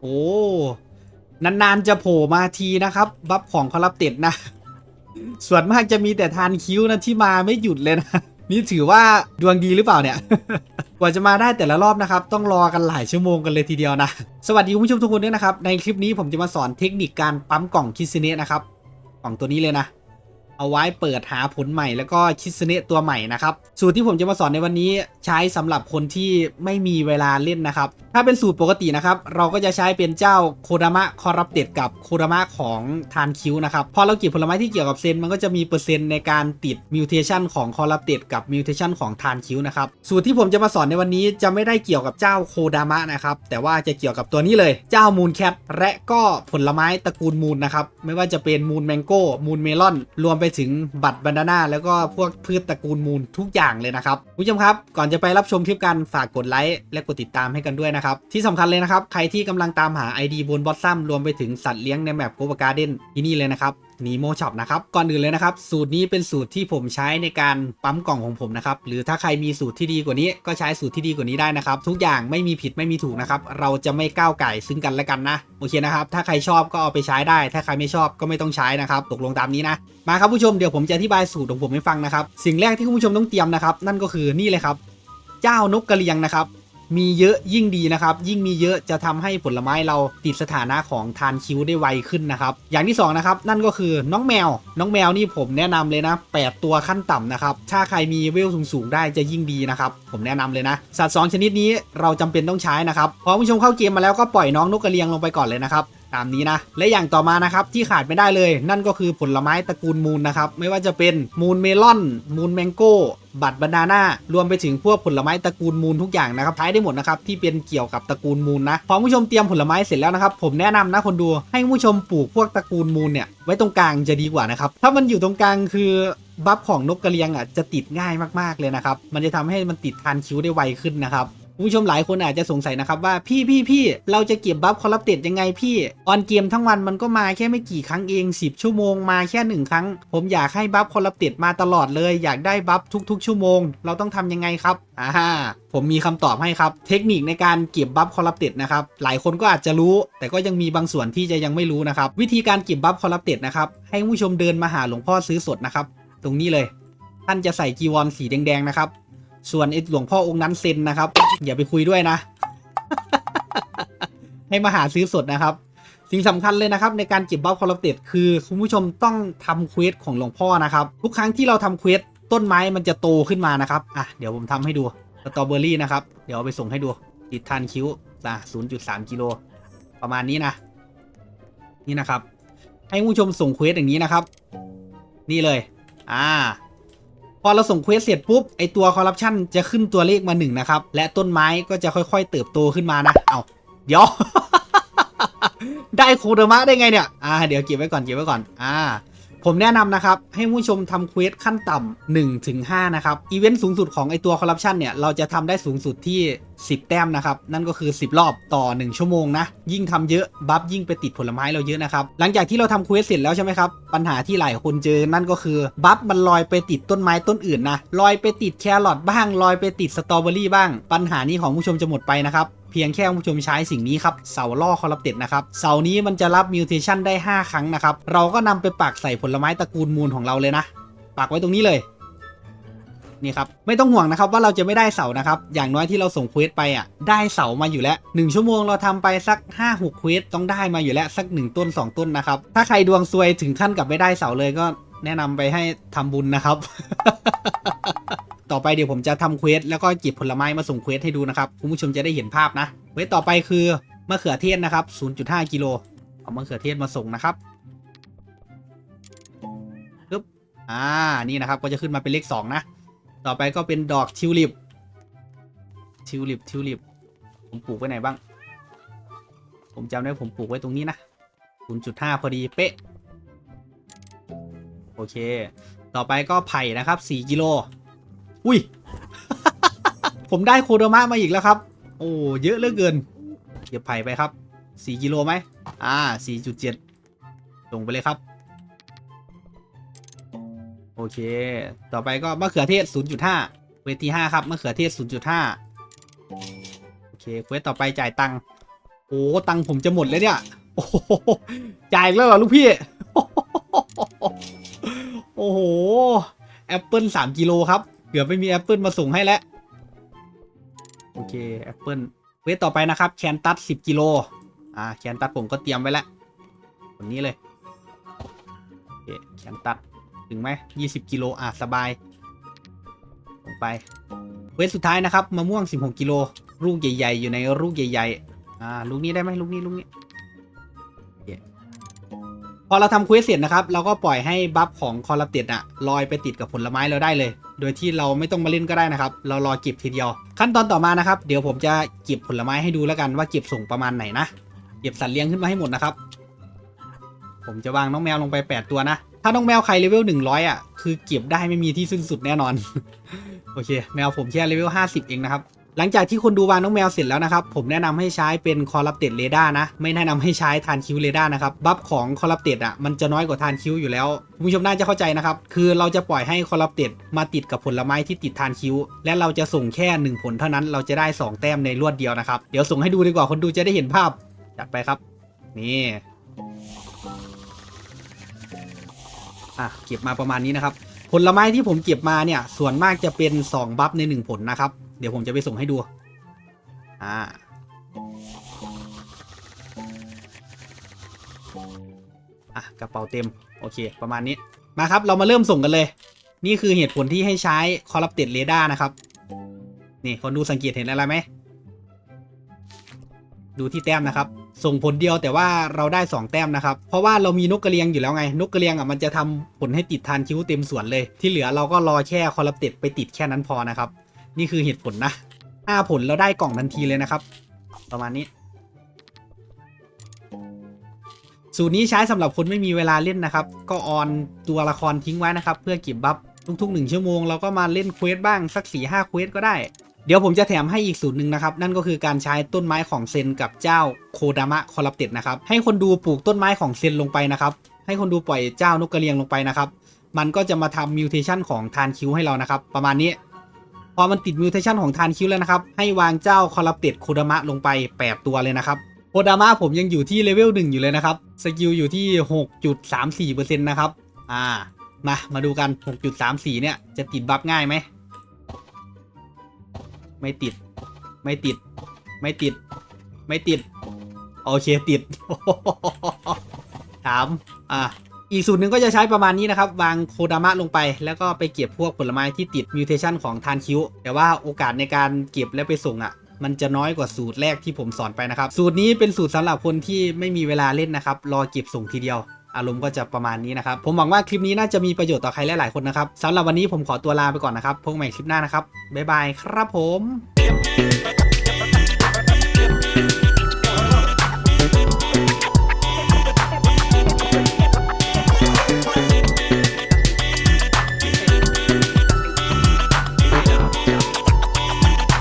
โอ้นานๆจะโผล่มาทีนะครับ บัฟของคอรับเต็ดนะ ส่วนมากจะมีแต่ทานคิ้วนะที่มาไม่หยุดเลยนะ นี่ถือว่าดวงดีหรือเปล่าเนี่ย กว่าจะมาได้แต่ละรอบนะครับ ต้องรอกันหลายชั่วโมงกันเลยทีเดียวนะ สวัสดีคุณผู้ชมทุกคนด้วยนะครับ ในคลิปนี้ผมจะมาสอนเทคนิคการปั๊มกล่องคิสเนะนะครับ กล่องตัวนี้เลยนะ เอาไว้เปิดหาผลใหม่แล้วก็คิสเนะตัวใหม่นะครับ สูตรที่ผมจะมาสอนในวันนี้ใช้สำหรับคนที่ไม่มีเวลาเล่นนะครับ ถ้าเป็นสูตรปกตินะครับ เราก็จะใช้เป็นเจ้าโคดามะคอรับเต็ดกับโคดามะของทานคิวนะครับ พอเราเก็บผลไม้ที่เกี่ยวกับเซนมันก็จะมีเปอร์เซ็นต์ในการติดมิวเทชันของคอรับเต็ดกับมิวเทชันของทานคิวนะครับ สูตรที่ผมจะมาสอนในวันนี้จะไม่ได้เกี่ยวกับเจ้าโคดามะนะครับ แต่ว่าจะเกี่ยวกับตัวนี้เลย เจ้ามูนแคทและก็ผลไม้ตระกูลมูนนะครับ ไม่ว่าจะเป็นมูนแมงโก้มูนเมลอน รวมไปถึงบัตรบันาน่าแล้วก็พวกพืชตระกูลมูลทุกอย่างเลยนะครับคุณผู้ชมครับ ก่อนจะไปรับชมคลิปกันฝากกดไลค์และกดติดตามให้กันด้วยนะครับ ที่สำคัญเลยนะครับ ใครที่กำลังตามหา ID บนบอสซัมรวมไปถึงสัตว์เลี้ยงในแมปโกบการ์เด้นที่นี่เลยนะครับ นีโมช็อปนะครับก่อนอื่นเลยนะครับ สูตรนี้เป็นสูตรที่ผมใช้ในการปั๊มกล่องของผมนะครับหรือถ้าใครมีสูตรที่ดีกว่านี้ ก็ใช้สูตรที่ดีกว่านี้ได้นะครับ ทุกอย่างไม่มีผิดไม่มีถูกนะครับ เราจะไม่ก้าวไก่ซึ่งกันและกันนะโอเคนะครับ ถ้าใครชอบก็เอาไปใช้ได้ ถ้าใครไม่ชอบก็ไม่ต้องใช้นะครับ ตกลงตามนี้นะมาครับผู้ชมเดี๋ยวผมจะอธิบายสูตรของผมให้ฟังนะครับสิ่งแรกที่คุณผู้ชมต้องเตรียมนะครับนั่นก็คือนี่เลยครับ เจ้านกกระเรียงนะครับ มีเยอะยิ่งดีนะครับ ยิ่งมีเยอะจะทำให้ผลไม้เราติดสถานะของทานคิ้วได้ไวขึ้นนะครับ อย่างที่สองนะครับนั่นก็คือน้องแมว น้องแมวนี่ผมแนะนำเลยนะ 8 ตัวขั้นต่ำนะครับ ถ้าใครมีเวลสูงๆได้จะยิ่งดีนะครับ ผมแนะนำเลยนะ สัตว์สองชนิดนี้เราจำเป็นต้องใช้นะครับพอผู้ชมเข้าเกมมาแล้วก็ปล่อยน้องนกกระเรียงลงไปก่อนเลยนะครับตามนี้นะ และอย่างต่อมานะครับที่ขาดไม่ได้เลย นั่นก็คือผลไม้ตระกูลมูลนะครับ ไม่ว่าจะเป็นมูลเมลอน มูลแมงโก้ บัตรบานาน่ารวมไปถึงพวกผลไม้ตระกูลมูลทุกอย่างนะครับใช้ได้หมดนะครับที่เป็นเกี่ยวกับตระกูลมูลนะพอผู้ชมเตรียมผลไม้เสร็จแล้วนะครับผมแนะนำนะคนดูให้ผู้ชมปลูกพวกตระกูลมูลเนี่ยไว้ตรงกลางจะดีกว่านะครับถ้ามันอยู่ตรงกลางคือบัฟของนกกระเรียงอะจะติดง่ายมากๆเลยนะครับมันจะทำให้มันติดทานคิ้วได้ไวขึ้นนะครับ คุณผู้ชมหลายคนอาจจะสงสัยนะครับว่าพี่พี่พี่เราจะเก็บบัฟคอร์รัปเต็ดยังไงพี่ ออนเกมทั้งวันมันก็มาแค่ไม่กี่ครั้งเอง 10 ชั่วโมงมาแค่หนึ่งครั้ง ผมอยากให้บัฟคอร์รัปเต็ดมาตลอดเลย อยากได้บัฟทุก ๆ ชั่วโมง เราต้องทำยังไงครับอ่าผมมีคำตอบให้ครับ เทคนิคในการเก็บบัฟคอร์รัปเต็ดนะครับหลายคนก็อาจจะรู้ แต่ก็ยังมีบางส่วนที่จะยังไม่รู้นะครับวิธีการเก็บบัฟคอร์รัปเต็ดนะครับให้ผู้ชมเดินมาหาหลวงพ่อซื้อสดนะครับตรงนี้เลย ท่านจะใส่จีวรสีแดงๆนะครับ ส่วนไอ้หลวงพ่อองค์นั้นเซ็นนะครับ อย่าไปคุยด้วยนะ ให้มาหาซื้อสดนะครับ สิ่งสำคัญเลยนะครับ ในการเก็บบัฟคอร์รัปเต็ดคือคุณผู้ชมต้องทำเควสของหลวงพ่อนะครับ ทุกครั้งที่เราทำเควสต้นไม้มันจะโตขึ้นมานะครับอะเดี๋ยวผมทำให้ดูสตรอเบอรี่นะครับ เดี๋ยวเอาไปส่งให้ดูติดทานคิ้วอะ0.3กิโลประมาณนี้นะ นี่นะครับ ให้ผู้ชมส่งเควสอย่างนี้นะครับ นี่เลย อ่า พอเราส่งเควสเสร็จปุ๊บไอตัวคอร์รัปชันจะขึ้นตัวเลขมาหนึ่งนะครับ และต้นไม้ก็จะค่อยๆ เติบโตขึ้นมานะ เอาเดี๋ยว ได้โคดมะได้ไงเนี่ย อ่า เดี๋ยวเก็บไว้ก่อนเก็บไว้ก่อน อ่า ผมแนะนำนะครับ ให้ผู้ชมทำเควสขั้นต่ำ1ถึง5นะครับ อีเวนต์สูงสุดของไอตัวคอร์รัปชันเนี่ย เราจะทำได้สูงสุดที่ 10 แต้มนะครับ นั่นก็คือ 10 รอบต่อ 1 ชั่วโมงนะ ยิ่งทำเยอะ บัฟยิ่งไปติดผลไม้เราเยอะนะครับ หลังจากที่เราทำเควสเสร็จแล้วใช่ไหมครับ ปัญหาที่หลายคนเจอ นั่นก็คือ บัฟมันลอยไปติดต้นไม้ต้นอื่นนะ ลอยไปติดแครอทบ้าง ลอยไปติดสตรอเบอรี่บ้าง ปัญหานี้ของผู้ชมจะหมดไปนะครับเพียงแค่ผู้ชมใช้สิ่งนี้ครับ เสาล่อคอร์รัปเต็ดนะครับ เสานี้มันจะรับมิวเทชันได้ 5 ครั้งนะครับ เราก็นำไปปักใส่ผลไม้ตระกูลมูลของเราเลยนะ ปักไว้ตรงนี้เลย นี่ครับไม่ต้องห่วงนะครับว่าเราจะไม่ได้เสานะครับอย่างน้อยที่เราส่งเควสไปอะได้เสามาอยู่แล้ว 1 ชั่วโมงเราทำไปสัก 5 6เควสต้องได้มาอยู่แล้วสัก 1 ต้น 2 ต้นนะครับถ้าใครดวงซวยถึงขั้นกับไม่ได้เสาเลยก็แนะนำไปให้ทำบุญนะครับ ต่อไปเดี๋ยวผมจะทำเควสแล้วก็เก็บผลไม้มาส่งเควสให้ดูนะครับคุณผู้ชมจะได้เห็นภาพนะเควสต่อไปคือมะเขือเทศนะครับ 0.5 กิโลเอามะเขือเทศมาส่งนะครับปึ๊บอ่า นี่นะครับ ก็จะขึ้นมาเป็นเลข 2 นะ ต่อไปก็เป็นดอกทิวลิป ทิวลิป ทิวลิป ผมปลูกไว้ไหนบ้าง ผมจำได้ผมปลูกไว้ตรงนี้นะ 0.5 พอดีเป๊ะ โอเค ต่อไปก็ไผ่นะครับ 4 กิโล อุ้ย ผมได้โคโดมะมาอีกแล้วครับ โอ้ เยอะเหลือเกิน เก็บไผ่ไปครับ 4 กิโลไหม อ่า 4.7 ลงไปเลยครับ เค ต่อไปก็มะเขือเทศ 0.5 เวที5ครับมะเขือเทศ 0.5 โอเคเควสต่อไปจ่ายตังค์โอ้ตังค์ผมจะหมดแล้วเนี่ยโอ้จ่ายแล้วเหรอลูกพี่ โอ้โหแอปเปิลสามกิโลครับเกือบไม่มีแอปเปิลมาส่งให้แล้วโอเคแอปเปิลเวทต่อไปนะครับแคนตัสสิบกิโลอ่าแคนตัสผมก็เตรียมไว้แล้วแบบนี้เลยโอเคแคนตัส ถึงไหมยี่สิบกิโลอะ สบายลงไปเวทสุดท้ายนะครับมะม่วง16กิโลลูกใหญ่ ๆ อยู่ในลูกใหญ่ๆอ่าลูกนี้ได้ไหมลูกนี้ลูกนี้พอเราทำเควสเสร็จนะครับ เราก็ปล่อยให้บัฟของคอร์รัปเต็ดอะลอยไปติดกับผลไม้เราได้เลย โดยที่เราไม่ต้องมาเล่นก็ได้นะครับ เรารอเก็บทีเดียว ขั้นตอนต่อมานะครับ เดี๋ยวผมจะเก็บผลไม้ให้ดูแล้วกันว่าเก็บส่งประมาณไหนนะ เก็บสัตว์เลี้ยงขึ้นมาให้หมดนะครับ ผมจะวางน้องแมวลงไป 8 ตัวนะาน้องแมวใครเลเวล100อะ คือเก็บได้ไม่มีที่สิ้นสุดแน่นอน โอเค แมวผมแค่เลเวล50เองนะครับ หลังจากที่คนดูวางน้องแมวเสร็จแล้วนะครับ ผมแนะนำให้ใช้เป็นคอรัปเต็ดเรดาร์นะ ไม่แนะนำให้ใช้ทานคิวเรดาร์นะครับ บัฟของคอรัปเต็ดอะมันจะน้อยกว่าทานคิวอยู่แล้วคุณผู้ชมน่าจะเข้าใจนะครับ คือเราจะปล่อยให้คอรัปเต็ดมาติดกับผลไม้ที่ติดทานคิวและเราจะส่งแค่ 1 ผลเท่านั้น เราจะได้ 2 แต้มในรวดเดียวนะครับ เดี๋ยวส่งให้ดูดีกว่าคนดูจะได้เห็นภาพ จัดไปครับ นี่ อะเก็บมาประมาณนี้นะครับ ผลไม้ที่ผมเก็บมาเนี่ย ส่วนมากจะเป็น 2 บัฟใน 1 ผลนะครับ เดี๋ยวผมจะไปส่งให้ดู อ่า อะกระเป๋าเต็ม โอเค ประมาณนี้ มาครับ เรามาเริ่มส่งกันเลย นี่คือเหตุผลที่ให้ใช้คอร์รัปเต็ดเรดาร์นะครับ นี่คนดูสังเกตเห็นอะไรไหม ดูที่แต้มนะครับ ส่งผลเดียวแต่ว่าเราได้ 2 แต้มนะครับ เพราะว่าเรามีนกกระเรียงอยู่แล้วไง นกกระเรียงอะมันจะทำผลให้ติดทานคิ้วเต็มส่วนเลย ที่เหลือเราก็รอแค่คอร์รัปเต็ดไปติดแค่นั้นพอนะครับ นี่คือเหตุผลนะ5ผลเราได้กล่องทันทีเลยนะครับ ประมาณนี้ สูตรนี้ใช้สำหรับคนไม่มีเวลาเล่นนะครับ ก็ออนตัวละครทิ้งไว้นะครับ เพื่อเก็บบัฟทุกๆ1ชั่วโมงเราก็มาเล่นเควสบ้างสัก4-5เควสก็ได้ เดี๋ยวผมจะแถมให้อีกสูตรหนึ่งนะครับ นั่นก็คือการใช้ต้นไม้ของเซนกับเจ้าโคดามะคอรัปเต็ดนะครับ ให้คนดูปลูกต้นไม้ของเซนลงไปนะครับ ให้คนดูปล่อยเจ้านกกระเรียงลงไปนะครับ มันก็จะมาทำมิวเทชันของทานคิวให้เรานะครับ ประมาณนี้ พอมันติดมิวเทชันของทานคิวแล้วนะครับ ให้วางเจ้าคอรัปเต็ดโคดามะลงไป 8 ตัวเลยนะครับ โคดามะผมยังอยู่ที่เลเวล1อยู่เลยนะครับ สกิลอยู่ที่ 6.34%นะครับ อ่า มา มาดูกัน 6.34 เนี่ย จะติดบัฟง่ายไหม ไม่ติด ไม่ติด ไม่ติด ไม่ติด โอเคติดถามอะอีกสูตรหนึ่งก็จะใช้ประมาณนี้นะครับ วางโคดามะลงไป แล้วก็ไปเก็บพวกผลไม้ที่ติดมิวเทชันของทานคิวแต่ว่าโอกาสในการเก็บและไปส่งอะ มันจะน้อยกว่าสูตรแรกที่ผมสอนไปนะครับ สูตรนี้เป็นสูตรสำหรับคนที่ไม่มีเวลาเล่นนะครับ รอเก็บส่งทีเดียว อารมณ์ก็จะประมาณนี้นะครับ ผมหวังว่าคลิปนี้น่าจะมีประโยชน์ต่อใครหลายๆคนนะครับสำหรับวันนี้ผมขอตัวลาไปก่อนนะครับพบกันใหม่คลิปหน้านะครับบ๊ายบายครับผม